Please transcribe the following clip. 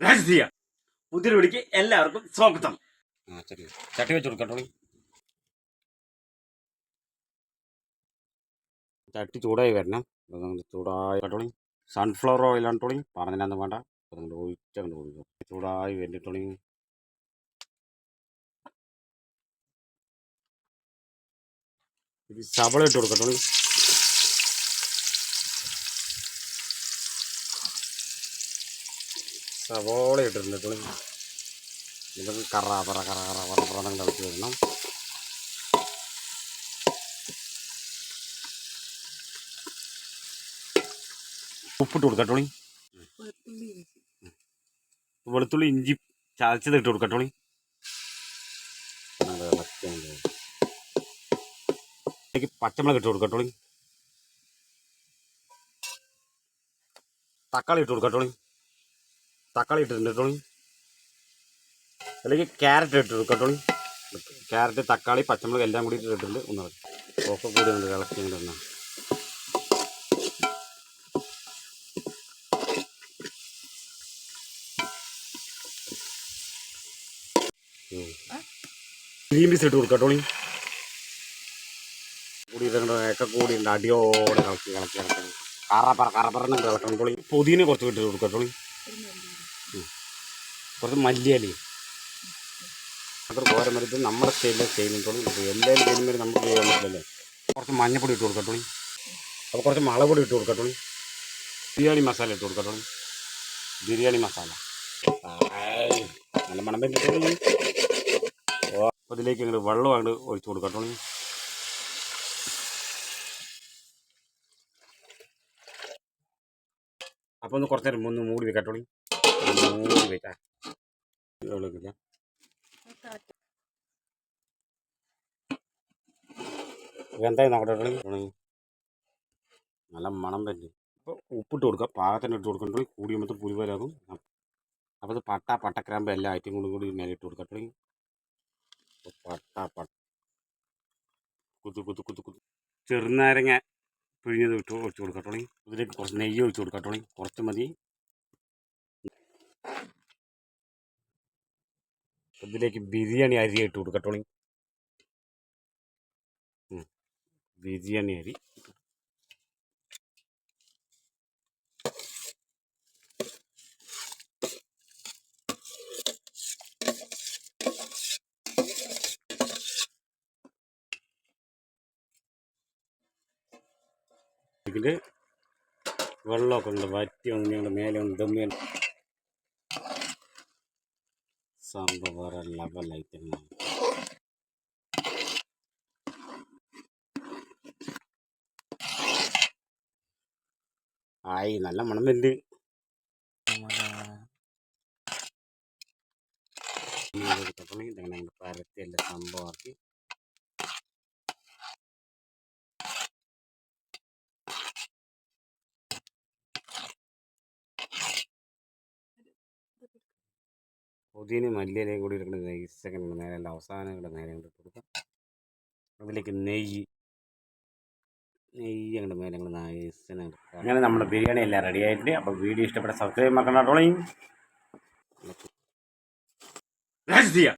രാജധീയ പുതിയൊരു വിളിക്ക് എല്ലാവർക്കും സ്വാഗതം. ചട്ടി വെച്ച് കൊടുക്കട്ടോളി ചട്ടി ചൂടായി വരണം. ചൂടായി കട്ടോളി സൺഫ്ലവർ ഓയിലാണ് ടോളി പറഞ്ഞതിനൊന്നും വേണ്ട. അത് അങ്ങോട്ട് ഒഴിച്ചങ്ങോട്ട് കൊടുക്കും ചൂടായി വന്നിട്ടോളി ഇത് സവള ഇട്ട് കൊടുക്കട്ടോളി സവോള ഇട്ടിട്ടുണ്ട് ടോളി ഇതൊക്കെ കറ പറ കറ കറ പറ പറ തിളച്ച് വരണം. ഉപ്പിട്ട് കൊടുക്കട്ടോളി വെളുത്തുള്ളി ഇഞ്ചി ചതച്ചത് ഇട്ട് കൊടുക്കട്ടോളി പച്ചമുളക് ഇട്ട് കൊടുക്കട്ടോളി തക്കാളി ഇട്ട് കൊടുക്കട്ടോളി തക്കാളി ഇട്ടിട്ടുണ്ട് കേട്ടോളി അല്ലെങ്കിൽ ക്യാരറ്റ് ഇട്ട് കേട്ടോ ക്യാരറ്റ് തക്കാളി പച്ചമുളക് എല്ലാം കൂടി ഇട്ടിട്ടുണ്ട് ഒന്ന്. ഒക്കെ കൂടി ഉണ്ട് ഇളക്കി ഇങ്ങനെ. ഉം. ഗ്രീൻ പീസ് ഇട്ട് കൊടുക്കട്ടോളി കൂടി ഇതുകൊണ്ട് ഒക്കെ കൂടി ഉണ്ട് അടിയോടെ ഇളക്കി ഇളക്കി ഇളക്കി കറപ്പറ കറപ്പറന്നുണ്ട് ഇളക്കണം ടോളി പുതിന കുറച്ച് ഇട്ട് കൊടുക്കട്ടോളി കുറച്ച് മല്ലിയലി അത്ര പറ്റും നമ്മുടെ സ്റ്റൈലിൽ ചെയ്യുന്നുണ്ടോളി എല്ലാവരും ചെയ്യുന്നവരും നമുക്ക് ചെയ്യാൻ പറ്റില്ലല്ലേ? കുറച്ച് മഞ്ഞപ്പൊടി ഇട്ട് കൊടുക്കട്ടോളി. അപ്പോൾ കുറച്ച് മുളക് ഇട്ട് കൊടുക്കട്ടോളി. ബിരിയാണി മസാല ഇട്ട് കൊടുക്കട്ടോളി. ബിരിയാണി മസാല. നല്ല മണം പറ്റി അതിലേക്ക് ഇതിലേക്ക് വെള്ളം അങ്ങോട്ട് ഒഴിച്ച് കൊടുക്കട്ടോളി. അപ്പോൾ ഒന്ന് കുറച്ച് നേരം ഒന്ന് മൂടി വെക്കട്ടോളി. മൂടി വെക്കാം. വെള്ളം വെന്തായി നോക്കട്ടെ ടോളി. നല്ല മണം പറ്റി അപ്പോൾ ഉപ്പിട്ട് കൊടുക്കുക പാകത്തിന് ഇട്ട് കൊടുക്കണ്ടോ കൂടി മൊത്തം പുലിപോലാകും അപ്പോൾ ഇത് പട്ട പട്ടക്രാമ്പ് എല്ലാ ഐറ്റം കൊണ്ടും കൂടി മേലെ ഇട്ട് കൊടുക്കട്ടെ പട്ട പട്ട കുത്തു കുത്തു കുത്തു കുത്തു ചെറുനാരങ്ങ പിഴിഞ്ഞത് ഇട്ട് ഒഴിച്ച് കൊടുക്കട്ടോളി ഇതിലേക്ക് കുറച്ച് നെയ്യ് ഒഴിച്ച് കൊടുക്കട്ടോളി കുറച്ച് മതി ഇതിലേക്ക് ബിരിയാണി അരി ഇട്ട് കൊടുക്കട്ടോളി. ബിരിയാണി അരി. വെള്ളമൊക്കെ ഉണ്ട്. വറ്റി ഒന്ന് ഞങ്ങളുടെ മേലെ ഒന്ന് ദമ്മി സംഭവം വേറെ ലെവലായി തന്നെ ആയി നല്ല മണം വരുന്നുണ്ട് പരത്തി എല്ലാം സംഭവമാക്കി. പുതിന മല്ലിയിലയും കൂടി എടുക്കുന്നത് സെക്കൻഡ് നേരെ അല്ല അവസാനം കൂടെ നേരെ കൊണ്ട് കൊടുക്കാം. അതിലേക്ക് നെയ്യ്. നെയ്യ് അങ്ങോട്ട് മേലെ അങ്ങോട്ട് നൈസിനെ അങ്ങനെ നമ്മുടെ ബിരിയാണി എല്ലാം റെഡി ആയിട്ടുണ്ട്. അപ്പോൾ വീഡിയോ ഇഷ്ടപ്പെട്ട സബ്സ്ക്രൈബ് മറക്കണ്ട കേട്ടോളീ രാജധീയ